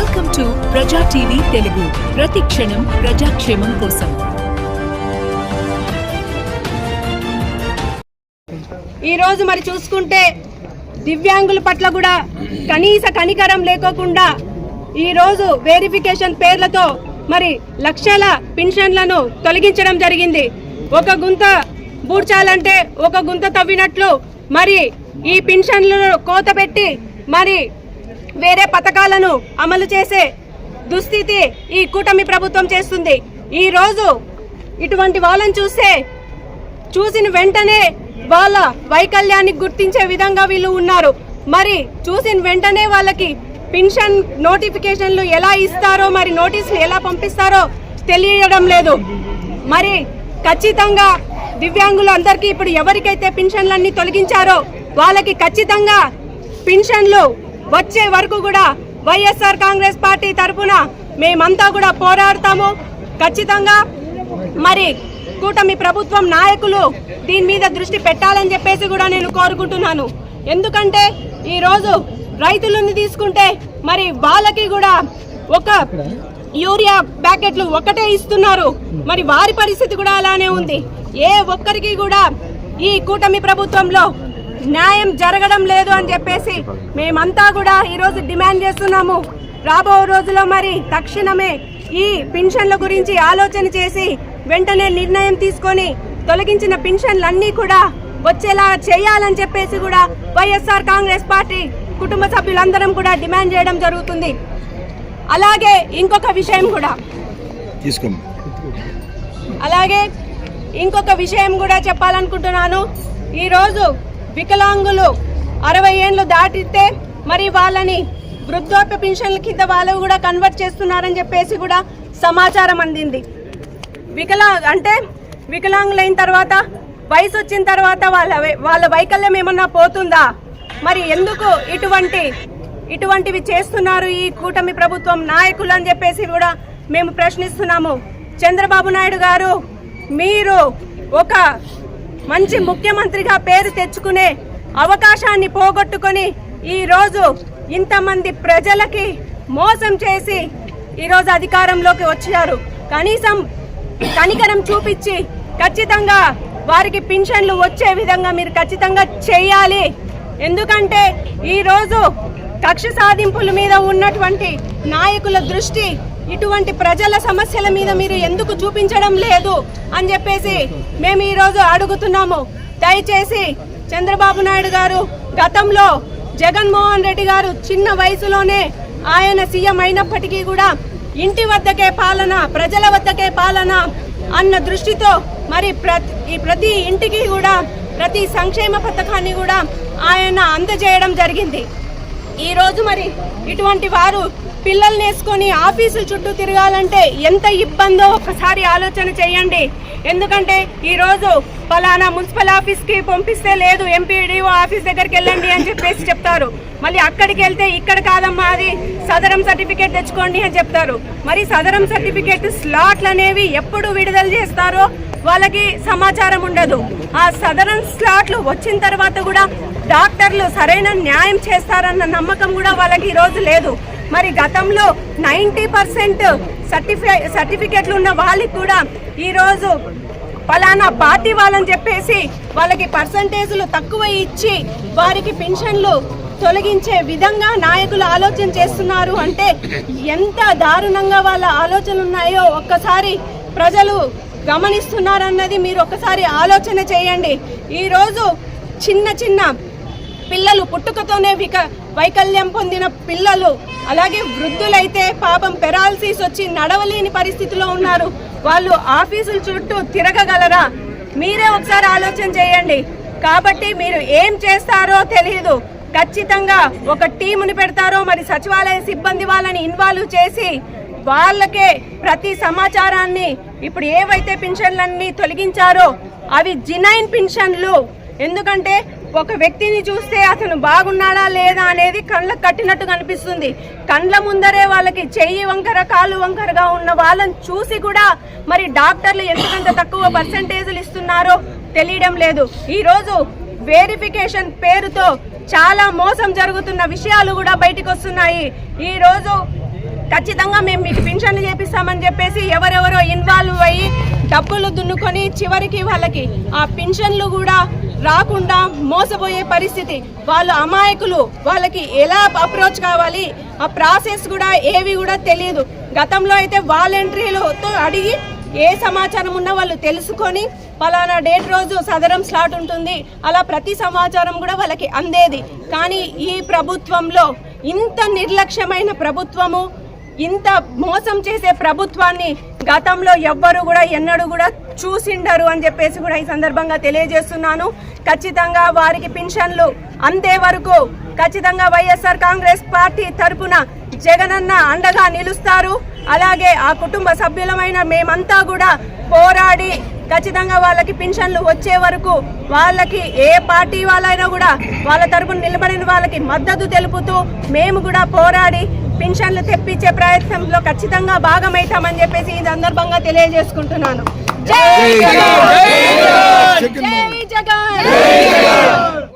Welcome to Praja TV Telugu ప్రతి క్షణం ప్రజాక్షేమం కోసం ఈ రోజు మరి చూసుకుంటే దివ్యాంగుల పట్ల కూడా కనీస కనికరం లేకోకుండా ఈ రోజు వెరిఫికేషన్ పేర్లతో మరి లక్షల పెన్షన్లను తొలగించడం జరిగింది. ఒక గుంత బూడ్చాలంటే ఒక గుంత తవ్వినట్లు మరి ఈ పెన్షన్లను కోత పెట్టి మరి వేరే పథకాలను అమలు చేసే దుస్థితి ఈ కూటమి ప్రభుత్వం చేస్తుంది. ఈ రోజు ఇటువంటి వాళ్ళని చూస్తే చూసిన వెంటనే వాళ్ళ వైకల్యాన్ని గుర్తించే విధంగా వీళ్ళు ఉన్నారు. మరి చూసిన వెంటనే వాళ్ళకి పెన్షన్ నోటిఫికేషన్లు ఎలా ఇస్తారో మరి నోటీసులు ఎలా పంపిస్తారో తెలియడం లేదు. మరి ఖచ్చితంగా దివ్యాంగులు అందరికీ ఇప్పుడు ఎవరికైతే పెన్షన్లన్నీ తొలగించారో వాళ్ళకి ఖచ్చితంగా పెన్షన్లు వచ్చే వరకు కూడా వైఎస్ఆర్ కాంగ్రెస్ పార్టీ తరఫున మేమంతా కూడా పోరాడతాము. ఖచ్చితంగా మరి కూటమి ప్రభుత్వం నాయకులు దీని మీద దృష్టి పెట్టాలని చెప్పేసి కూడా నేను కోరుకుంటున్నాను. ఎందుకంటే ఈరోజు రోజు రైతులని తీసుకుంటే మరి వాళ్ళకి కూడా ఒక యూరియా ప్యాకెట్లు ఒకటే ఇస్తున్నారు. మరి వారి పరిస్థితి కూడా అలానే ఉంది. ఏ ఒక్కరికి కూడా ఈ కూటమి ప్రభుత్వంలో న్యాయం జరగడం లేదు అని చెప్పేసి మేమంతా కూడా ఈరోజు డిమాండ్ చేస్తున్నాము. రాబో రోజుల్లో మరి తక్షణమే ఈ పెన్షన్ల గురించి ఆలోచన చేసి వెంటనే నిర్ణయం తీసుకొని తొలగించిన పెన్షన్లన్నీ కూడా వచ్చేలా చేయాలని చెప్పేసి కూడా వైఎస్ఆర్ కాంగ్రెస్ పార్టీ కుటుంబ సభ్యులందరం కూడా డిమాండ్ చేయడం జరుగుతుంది. అలాగే ఇంకొక విషయం కూడా. అలాగే ఇంకొక విషయం కూడా చెప్పాలనుకుంటున్నాను. ఈరోజు వికలాంగులు అరవై ఏండ్లు దాటితే మరి వాళ్ళని వృద్ధాప్య పెన్షన్ల కింద వాళ్ళు కూడా కన్వర్ట్ చేస్తున్నారని చెప్పేసి కూడా సమాచారం అందింది. వికలా అంటే వికలాంగులైన తర్వాత వయసు వచ్చిన తర్వాత వాళ్ళ వాళ్ళ వైకల్యం ఏమన్నా పోతుందా? మరి ఎందుకు ఇటువంటి ఇటువంటివి చేస్తున్నారు ఈ కూటమి ప్రభుత్వం నాయకులు అని చెప్పేసి కూడా మేము ప్రశ్నిస్తున్నాము. చంద్రబాబు నాయుడు గారు మీరు ఒక మంచి ముఖ్యమంత్రిగా పేరు తెచ్చుకునే అవకాశాన్ని పోగొట్టుకొని ఈరోజు ఇంతమంది ప్రజలకి మోసం చేసి ఈరోజు అధికారంలోకి వచ్చారు. కనీసం కనికరం చూపించి ఖచ్చితంగా వారికి పింఛన్లు వచ్చే విధంగా మీరు ఖచ్చితంగా చేయాలి. ఎందుకంటే ఈరోజు కక్ష సాధింపుల మీద ఉన్నటువంటి నాయకుల దృష్టి ఇటువంటి ప్రజల సమస్యల మీద మీరు ఎందుకు చూపించడం లేదు అని చెప్పేసి మేము ఈరోజు అడుగుతున్నాము. దయచేసి చంద్రబాబు నాయుడు గారు గతంలో జగన్మోహన్ రెడ్డి గారు చిన్న వయసులోనే ఆయన సీఎం అయినప్పటికీ కూడా ఇంటి వద్దకే పాలన ప్రజల వద్దకే పాలన అన్న దృష్టితో మరి ప్రతి ఈ ప్రతి ఇంటికి కూడా ప్రతి సంక్షేమ పథకాన్ని కూడా ఆయన అందజేయడం జరిగింది. ఈరోజు మరి ఇటువంటి వారు పిల్లల్ని వేసుకొని ఆఫీసుల చుట్టూ తిరగాలంటే ఎంత ఇబ్బందో ఒకసారి ఆలోచన చేయండి. ఎందుకంటే ఈరోజు ఫలానా మున్సిపల్ ఆఫీస్కి పంపిస్తే లేదు ఎంపీడీఓ ఆఫీస్ దగ్గరికి వెళ్ళండి అని చెప్పేసి చెప్తారు. మళ్ళీ అక్కడికి వెళ్తే ఇక్కడ కాదమ్మా అది సదరం సర్టిఫికేట్ తెచ్చుకోండి అని చెప్తారు. మరి సదరం సర్టిఫికేట్ స్లాట్లు అనేవి ఎప్పుడు విడుదల చేస్తారో వాళ్ళకి సమాచారం ఉండదు. ఆ సదరం స్లాట్లు వచ్చిన తర్వాత కూడా డాక్టర్లు సరైన న్యాయం చేస్తారన్న నమ్మకం కూడా వాళ్ళకి ఈరోజు లేదు. మరి గతంలో నైంటీ పర్సెంట్ సర్టిఫై సర్టిఫికెట్లు ఉన్న వాళ్ళకి కూడా ఈరోజు ఫలానా పార్టీ వాళ్ళని చెప్పేసి వాళ్ళకి పర్సంటేజ్లు తక్కువ ఇచ్చి వారికి పెన్షన్లు తొలగించే విధంగా నాయకులు ఆలోచన చేస్తున్నారు అంటే ఎంత దారుణంగా వాళ్ళ ఆలోచనలు ఉన్నాయో ఒక్కసారి ప్రజలు గమనిస్తున్నారన్నది మీరు ఒకసారి ఆలోచన చేయండి. ఈరోజు చిన్న చిన్న పిల్లలు పుట్టుకతోనే విక వైకల్యం పొందిన పిల్లలు అలాగే వృద్ధులైతే పాపం పెరాలసిస్ వచ్చి నడవలేని పరిస్థితిలో ఉన్నారు. వాళ్ళు ఆఫీసుల చుట్టూ తిరగగలరా? మీరే ఒకసారి ఆలోచన చేయండి. కాబట్టి మీరు ఏం చేస్తారో తెలియదు ఖచ్చితంగా ఒక టీముని పెడతారో మరి సచివాలయ సిబ్బంది వాళ్ళని ఇన్వాల్వ్ చేసి వాళ్ళకే ప్రతి సమాచారాన్ని ఇప్పుడు ఏవైతే పెన్షన్లన్నీ తొలగించారో అవి జినైన్ పింఛన్లు ఎందుకంటే ఒక వ్యక్తిని చూస్తే అతను బాగున్నాడా లేదా అనేది కళ్ళకు కట్టినట్టు కనిపిస్తుంది. కండ్ల ముందరే వాళ్ళకి చెయ్యి వంకర కాలు వంకరగా ఉన్న వాళ్ళని చూసి కూడా మరి డాక్టర్లు ఎందుకంత తక్కువ పర్సంటేజ్లు ఇస్తున్నారో తెలియడం లేదు. ఈరోజు వెరిఫికేషన్ పేరుతో చాలా మోసం జరుగుతున్న విషయాలు కూడా బయటకు వస్తున్నాయి ఈరోజు ఖచ్చితంగా మేము మీకు పింఛన్లు చేపిస్తామని చెప్పేసి ఎవరెవరో ఇన్వాల్వ్ అయ్యి డబ్బులు దున్నుకొని చివరికి వాళ్ళకి ఆ పింఛన్లు కూడా రాకుండా మోసపోయే పరిస్థితి. వాళ్ళు అమాయకులు. వాళ్ళకి ఎలా అప్రోచ్ కావాలి? ఆ ప్రాసెస్ కూడా ఏవి కూడా తెలియదు. గతంలో అయితే వాలంటీర్లతో అడిగి ఏ సమాచారం ఉన్నా వాళ్ళు తెలుసుకొని పలానా డేట్ రోజు సదరం స్లాట్ ఉంటుంది. అలా ప్రతి సమాచారం కూడా వాళ్ళకి అందేది. కానీ ఈ ప్రభుత్వంలో ఇంత నిర్లక్ష్యమైన ప్రభుత్వము ఇంత మోసం చేసే ప్రభుత్వాన్ని గతంలో ఎవ్వరు కూడా ఎన్నడూ కూడా చూసిండరు అని చెప్పేసి కూడా ఈ సందర్భంగా తెలియజేస్తున్నాను. ఖచ్చితంగా వారికి పింఛన్లు అంతే వరకు ఖచ్చితంగా వైఎస్ఆర్ కాంగ్రెస్ పార్టీ తరపున జగనన్న అండగా నిలుస్తారు. అలాగే ఆ కుటుంబ సభ్యులమైన మేమంతా కూడా పోరాడి ఖచ్చితంగా వాళ్ళకి పింఛన్లు వచ్చే వరకు వాళ్ళకి ఏ పార్టీ వాళ్ళైనా కూడా వాళ్ళ తరపున నిలబడిన వాళ్ళకి మద్దతు తెలుపుతూ మేము కూడా పోరాడి పెన్షన్లు తెప్పించే ప్రయత్నంలో ఖచ్చితంగా భాగమవుతామని చెప్పేసి ఈ సందర్భంగా తెలియజేసుకుంటున్నాను. జై జగన్! జై జగన్!